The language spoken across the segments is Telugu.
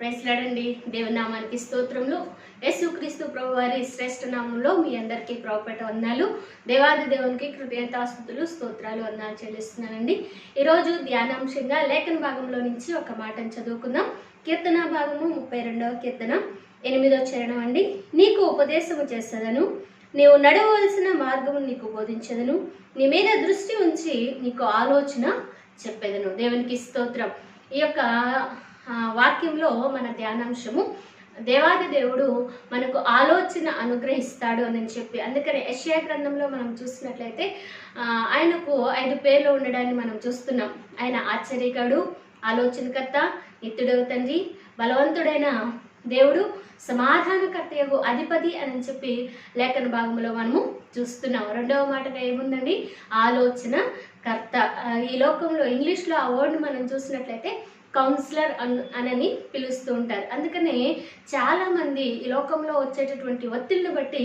ప్రైస్లాడండి దేవుని స్తోత్రంలో యేసుక్రీస్తు ప్రభు వారి శ్రేష్ఠ నామంలో మీ అందరికీ ప్రభుపేట వందాలు దేవాది దేవునికి కృతజ్ఞతాస్తుతులు స్తోత్రాలు వందాలు చెల్లిస్తున్నానండి. ఈరోజు ధ్యానాంశంగా లేఖన భాగంలో నుంచి ఒక మాటను చదువుకుందాం. కీర్తన భాగము ముప్పై రెండవ కీర్తన ఎనిమిదో చరణం అండి. నీకు ఉపదేశము చేసేదను. నీవు నడవలసిన మార్గము నీకు బోధించదను. నీ మీద దృష్టి ఉంచి నీకు ఆలోచన చెప్పేదను. దేవునికి స్తోత్రం. ఈ యొక్క వాక్యంలో మన ధ్యానాంశము దేవాది దేవుడు మనకు ఆలోచన అనుగ్రహిస్తాడు అని చెప్పి. అందుకని యెషయా గ్రంథంలో మనం చూసినట్లయితే ఆయనకు ఐదు పేర్లు ఉండడాన్ని మనం చూస్తున్నాం. ఆయన ఆశ్చర్యకడు ఆలోచనకర్త నిత్యుడవు తండ్రి బలవంతుడైన దేవుడు సమాధానకర్తయగు అధిపతి అని చెప్పి లేఖన భాగంలో మనము చూస్తున్నాం. రెండవ మాటగా ఏముందండి? ఆలోచన కర్త ఈ లోకంలో ఇంగ్లీష్లో ఆ వర్డ్ని మనం చూసినట్లయితే కౌన్సిలర్ అన్ అనని పిలుస్తూ ఉంటారు. అందుకనే చాలామంది ఈ లోకంలో వచ్చేటటువంటి ఒత్తిడిని బట్టి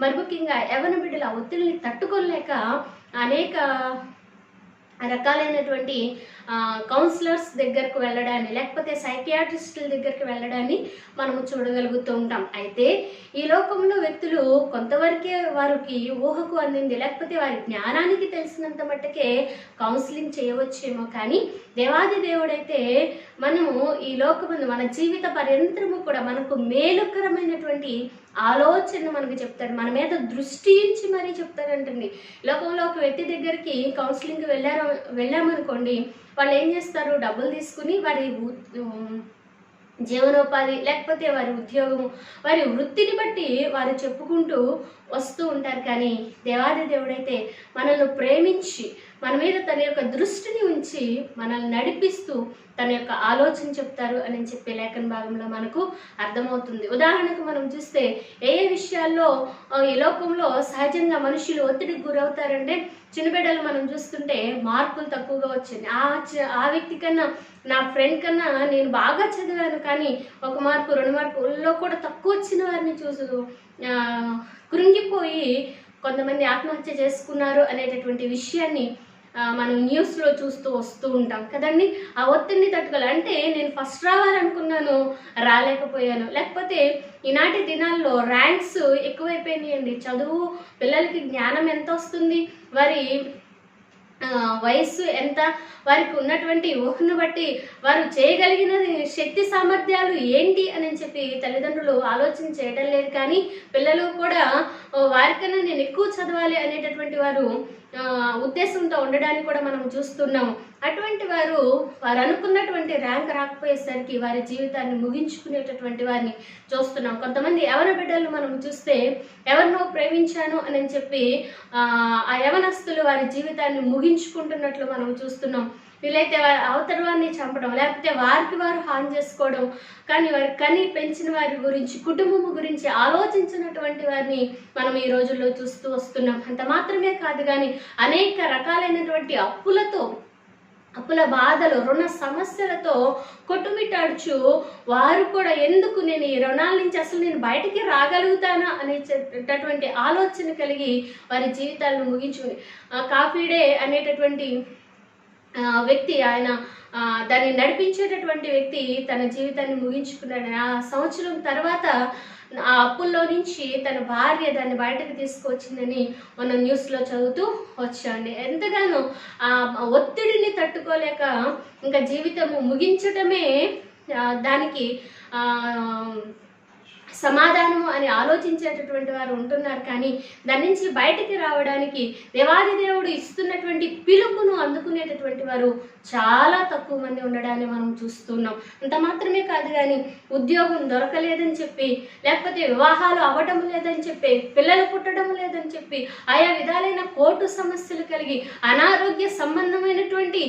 మరి ముఖ్యంగా యవన బిడ్డలు ఆ ఒత్తిడిని తట్టుకోలేక అనేక రకాలైనటువంటి కౌన్సిలర్స్ దగ్గరకు వెళ్ళడాన్ని లేకపోతే సైకియాట్రిస్టుల దగ్గరికి వెళ్ళడాన్ని మనము చూడగలుగుతూ ఉంటాం. అయితే ఈ లోకంలో వ్యక్తులు కొంతవరకే వారికి ఊహకు అందింది లేకపోతే వారి జ్ఞానానికి తెలిసినంత మట్టుకే కౌన్సిలింగ్ చేయవచ్చేమో కానీ దేవాది దేవుడైతే మనము ఈ లోకమందు మన జీవిత పర్యంతరము కూడా మనకు మేలుకరమైనటువంటి ఆలోచన మనకు చెప్తాడు. మన మీద దృష్టి ఇచ్చి మరీ చెప్తాడంటండి. లోకంలో ఒక వ్యక్తి దగ్గరికి కౌన్సిలింగ్కి వెళ్ళారు వెళ్ళామనుకోండి వాళ్ళు ఏం చేస్తారు? డబ్బులు తీసుకుని వారి ఉ- జీవనోపాధి లేకపోతే వారి ఉద్యోగము వారి వృత్తిని బట్టి వారు చెప్పుకుంటూ వస్తూ ఉంటారు. కానీ దేవాది దేవుడైతే మనల్ని ప్రేమించి మన మీద తన యొక్క దృష్టిని ఉంచి మనల్ని నడిపిస్తూ తన యొక్క ఆలోచన చెప్తారు అని చెప్పే లేఖన భాగంలో మనకు అర్థమవుతుంది. ఉదాహరణకు మనం చూస్తే ఏ ఏ విషయాల్లో ఈ లోకంలో సహజంగా మనుషులు ఒత్తిడికి గురవుతారంటే చిన్నబిడ్డలు మనం చూస్తుంటే మార్కులు తక్కువగా వచ్చింది ఆ ఆ వ్యక్తి కన్నా నా ఫ్రెండ్ కన్నా నేను బాగా చదివాను కానీ ఒక మార్కు రెండు మార్కుల్లో కూడా తక్కువ వచ్చిన వారిని చూసు కృంగిపోయి కొంతమంది ఆత్మహత్య చేసుకున్నారు అనేటటువంటి విషయాన్ని మనం న్యూస్లో చూస్తూ వస్తూ ఉంటాం కదండి? ఆ ఒత్తిడిని తట్టుకోవాలి. అంటే నేను ఫస్ట్ రావాలనుకున్నాను రాలేకపోయాను. లేకపోతే ఈనాటి దినాల్లో ర్యాంక్స్ ఎక్కువైపోయినాయండి. చదువు పిల్లలకి జ్ఞానం ఎంత వస్తుంది? వారి వయస్సు ఎంత? వారికి ఉన్నటువంటి ఊహను బట్టి వారు చేయగలిగిన శక్తి సామర్థ్యాలు ఏంటి అని చెప్పి తల్లిదండ్రులు ఆలోచన చేయడం లేదు. కానీ పిల్లలు కూడా వారికన్నా నేను ఎక్కువ చదవాలి అనేటటువంటి వారు ఉద్దేశంతో ఉండడానికి కూడా మనం చూస్తున్నాం అటువంటి వారు వారు అనుకున్నటువంటి ర్యాంక్ రాకపోయేసరికి వారి జీవితాన్ని ముగించుకునేటటువంటి వారిని చూస్తున్నాం. కొంతమంది ఎవరి బిడ్డలు మనం చూస్తే ఎవరినో ప్రేమించాను అని చెప్పి ఆ, ఆ యవనస్తులు వారి జీవితాన్ని ముగించుకుంటున్నట్లు మనం చూస్తున్నాం. వీలైతే వారి అవతల వారిని చంపడం లేకపోతే వారికి వారు హాని చేసుకోవడం కానీ వారి కని పెంచిన వారి గురించి కుటుంబం గురించి ఆలోచించినటువంటి వారిని మనం ఈ రోజుల్లో చూస్తూ వస్తున్నాం. అంత మాత్రమే కాదు కానీ అనేక రకాలైనటువంటి అప్పులతో అప్పుల బాధలు రుణ సమస్యలతో కొట్టుమిట్టాడుచు వారు కూడా ఎందుకు నేను ఈ రుణాల నుంచి అసలు నేను బయటికి రాగలుగుతానా అనేటటువంటి ఆలోచన కలిగి వారి జీవితాలను ముగించుకుని ఆ, కాఫీ డే అనేటటువంటి వ్యక్తి ఆయన దాన్ని నడిపించేటటువంటి వ్యక్తి తన జీవితాన్ని ముగించుకున్నాడు. ఆ సంవత్సరం తర్వాత ఆ అప్పుల్లో నుంచి తన భార్య దాన్ని బయటకు తీసుకొచ్చిందని మనం న్యూస్లో చదువుతూ వచ్చాండి. ఎంతగానో ఆ ఒత్తిడిని తట్టుకోలేక ఇంకా జీవితము ముగించటమే దానికి సమాధానము అని ఆలోచించేటటువంటి వారు ఉంటున్నారు కానీ దాని నుంచి బయటికి రావడానికి దేవాది దేవుడు ఇస్తున్నటువంటి పిలుపును అందుకునేటటువంటి వారు చాలా తక్కువ మంది ఉండడాన్ని మనం చూస్తున్నాం. అంత మాత్రమే కాదు కానీ ఉద్యోగం దొరకలేదని చెప్పి లేకపోతే వివాహాలు అవ్వటం లేదని చెప్పి పిల్లలు పుట్టడం లేదని చెప్పి ఆయా విధాలైన కోర్టు సమస్యలు కలిగి అనారోగ్య సంబంధమైనటువంటి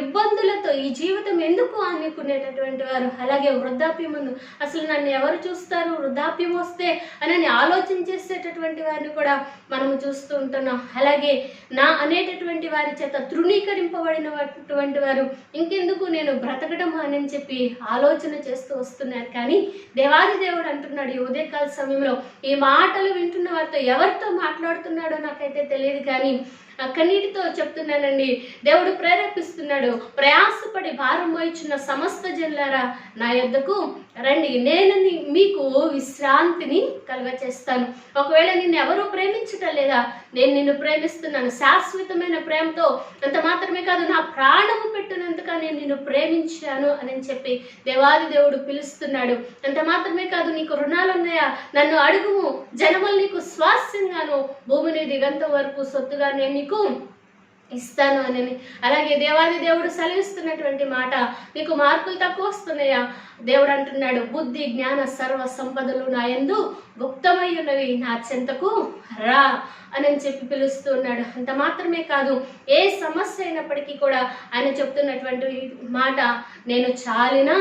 ఇబ్బందులతో ఈ జీవితం ఎందుకు అనుకునేటటువంటి వారు? అలాగే వృద్ధాప్యం ముందు అసలు నన్ను ఎవరు చూస్తారు? వృద్ధాప్యం వస్తే అని ఆలోచన చేసేటటువంటి వారిని కూడా మనము చూస్తూ ఉంటున్నాం. అలాగే నా అనేటటువంటి వారి చేత తృణీకరింపబడినటువంటి వారు ఇంకెందుకు నేను బ్రతకడం అని చెప్పి ఆలోచన చేస్తూ వస్తున్నారు. కానీ దేవాది దేవుడు అంటున్నాడు ఈ ఉదయకాల సమయంలో ఈ మాటలు వింటున్న వారితో ఎవరితో మాట్లాడుతున్నాడో నాకైతే తెలియదు కానీ కన్నీటితో చెప్తున్నానండి. దేవుడు ప్రేరేపిస్తున్నాడు. ప్రయాసపడి భారం మోయిచున్న సమస్త జనులారా నా యొద్దకు రండి. నేను మీకు విశ్రాంతిని కలుగచేస్తాను. ఒకవేళ నిన్ను ఎవరూ ప్రేమించటం లేదా నేను నిన్ను ప్రేమిస్తున్నాను. శాశ్వతమైన ప్రేమతో అంత మాత్రమే కాదు నా ప్రాణము పెట్టినందుకు నేను నిన్ను ప్రేమించాను అని చెప్పి దేవాది దేవుడు పిలుస్తున్నాడు. అంత మాత్రమే కాదు నీకు రుణాలు ఉన్నాయా నన్ను అడుగుము జనములు నీకు స్వాస్థ్యంగాను. భూమిని దిగంతం వరకు సొత్తుగా నేను నీకు ఇస్తాను అని అలాగే దేవాది దేవుడు సెలవిస్తున్నటువంటి మాట నీకు మార్కులు తక్కువ వస్తున్నాయా? దేవుడు అంటున్నాడు బుద్ధి జ్ఞాన సర్వ సంపదలు నా యందు గుప్తమై ఉన్నవి. నా చెంతకు రా అని చెప్పి పిలుస్తున్నాడు అంత మాత్రమే కాదు ఏ సమస్య అయినప్పటికీ కూడా ఆయన చెప్తున్నటువంటి మాట నేను చాలిన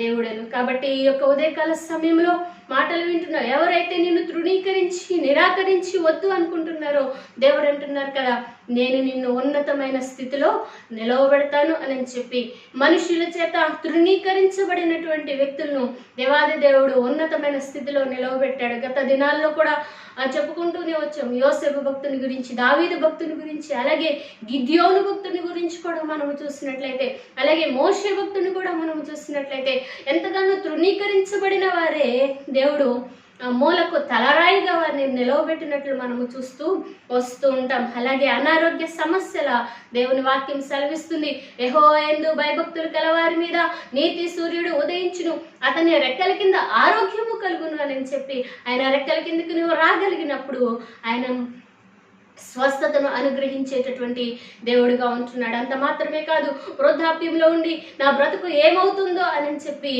దేవుడను. కాబట్టి ఈ యొక్క ఉదయకాల సమయంలో మాటలు వింటున్నావు ఎవరైతే నిన్ను తృణీకరించి నిరాకరించి వద్దు అనుకుంటున్నారో దేవుడు అంటున్నారు కదా నేను నిన్ను ఉన్నతమైన స్థితిలో నిలవబెడతాను అని చెప్పి మనుషుల చేత తృణీకరించబడినటువంటి వ్యక్తులను దేవాది దేవుడు ఉన్నతమైన స్థితిలో నిలవబెట్టాడు. గత దినాల్లో కూడా చెప్పుకుంటూనే వచ్చాం. యోసేపు భక్తుని గురించి దావీదు భక్తుని గురించి అలాగే గిద్యోను భక్తుని గురించి కూడా మనం చూసినట్లయితే అలాగే మోషే భక్తుని కూడా మనం చూసినట్లయితే ఎంతగానో తృణీకరించబడిన వారే దేవుడు మూలకు తలరాయిగా వారిని నిలవబెట్టినట్లు మనము చూస్తూ వస్తూ ఉంటాం. అలాగే అనారోగ్య సమస్యల దేవుని వాక్యం సెలవిస్తుంది. ఎహో ఎందు భయభక్తులు కలవారి మీద నీతి సూర్యుడు ఉదయించును. అతని రెక్కల కింద ఆరోగ్యము కలుగును అని చెప్పి ఆయన రెక్కల కిందకి నువ్వు రాగలిగినప్పుడు ఆయన స్వస్థతను అనుగ్రహించేటటువంటి దేవుడిగా ఉంటున్నాడు. అంత మాత్రమే కాదు వృద్ధాప్యంలో ఉండి నా బ్రతుకు ఏమవుతుందో అని చెప్పి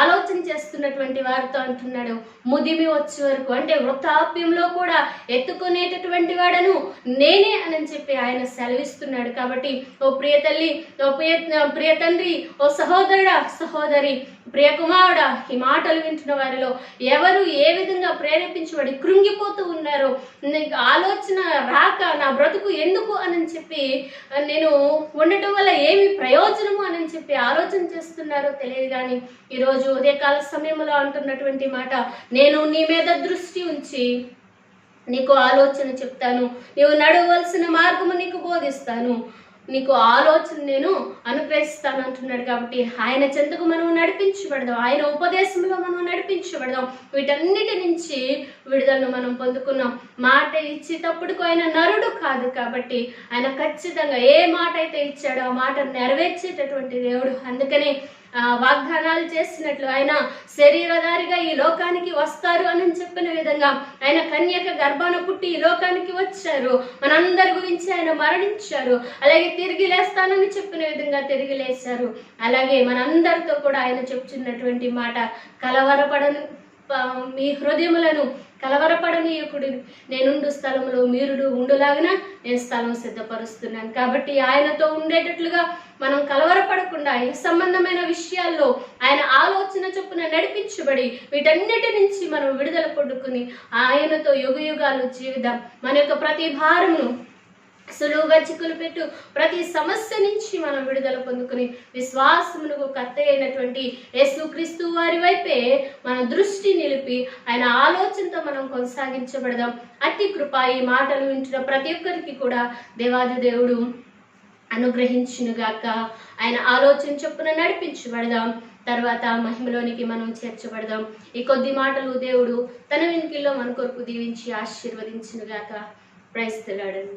ఆలోచన చేస్తున్నటువంటి వారితో అంటున్నాడు. ముదిమి వచ్చే వరకు అంటే వృద్ధాప్యంలో కూడా ఎత్తుకునేటటువంటి వాడను నేనే అని చెప్పి ఆయన సెలవిస్తున్నాడు. కాబట్టి ఓ ప్రియ తల్లి ఓ ప్రియ ప్రియ తండ్రి ఓ సహోదరుడా సహోదరి ప్రియ కుమారుడా ఈ మాటలు వింటున్న వారిలో ఎవరు ఏ విధంగా ప్రేరేపించబడి కృంగిపోతూ ఉన్నారో ఆలోచన ఆలోచన రాక నా బ్రతుకు ఎందుకు అని చెప్పి నేను ఉండటం వల్ల ఏమి ప్రయోజనము అని చెప్పి ఆలోచన చేస్తున్నారో తెలియదు కానీ ఈరోజు ఉదయకాల సమయంలో అంటున్నటువంటి మాట నేను నీ మీద దృష్టి ఉంచి నీకు ఆలోచన చెప్తాను. నీవు నడవలసిన మార్గము నీకు బోధిస్తాను. నీకు ఆలోచన నేను అనుగ్రహిస్తాను అంటున్నాడు కాబట్టి ఆయన చెంతకు మనం నడిపించబడదాం. ఆయన ఉపదేశంలో మనం సంతోషపడదాం వీటన్నిటి నుంచి విడుదలను మనం పొందుకున్నాం. మాట ఇచ్చేటప్పుడుకు ఆయన నరుడు కాదు కాబట్టి ఆయన ఖచ్చితంగా ఏ మాట అయితే ఇచ్చాడో ఆ మాట నెరవేర్చేటటువంటి దేవుడు. అందుకనే వాగ్దానాలు చేసినట్లు ఆయన శరీరధారిగా ఈ లోకానికి వస్తారు అని చెప్పిన విధంగా ఆయన కన్యక గర్భాన పుట్టి ఈ లోకానికి వచ్చారు. మనందరి గురించి ఆయన మరణించారు. అలాగే తిరిగి లేస్తానని చెప్పిన విధంగా తిరిగి లేచారు అలాగే మనందరితో కూడా ఆయన చెప్తున్నటువంటి మాట కలవరపడను. మీ హృదయములను కలవరపడనీయకుడు నేనుండు స్థలంలో మీరుడు ఉండులాగిన నేను స్థలం సిద్ధపరుస్తున్నాను. కాబట్టి ఆయనతో ఉండేటట్లుగా మనం కలవరపడకుండా ఏ సంబంధమైన విషయాల్లో ఆయన ఆలోచన చొప్పున నడిపించబడి వీటన్నిటి నుంచి మనం విడుదల పొందుకుని ఆయనతో యుగ యుగాలు జీవిదాం మన యొక్క ప్రతి భారమును సులువుగా చిక్కులు పెట్టు. ప్రతి సమస్య నుంచి మనం విడుదల పొందుకుని విశ్వాసమునకు కర్త అయినటువంటి యేసుక్రీస్తు వారి వైపే మన దృష్టి నిలిపి ఆయన ఆలోచనతో మనం కొనసాగించబడదాం. అట్టి కృప ఈ మాటలు వింటున్న ప్రతి ఒక్కరికి కూడా దేవాది దేవుడు అనుగ్రహించునుగాక ఆయన ఆలోచన చొప్పున నడిపించబడదాం. తర్వాత మహిమలోనికి మనం చేర్చబడదాం. ఈ కొద్ది మాటలు దేవుడు తన వెనుకల్లో మన కొరకు దీవించి ఆశీర్వదించునుగాక ప్రైస్తలాడని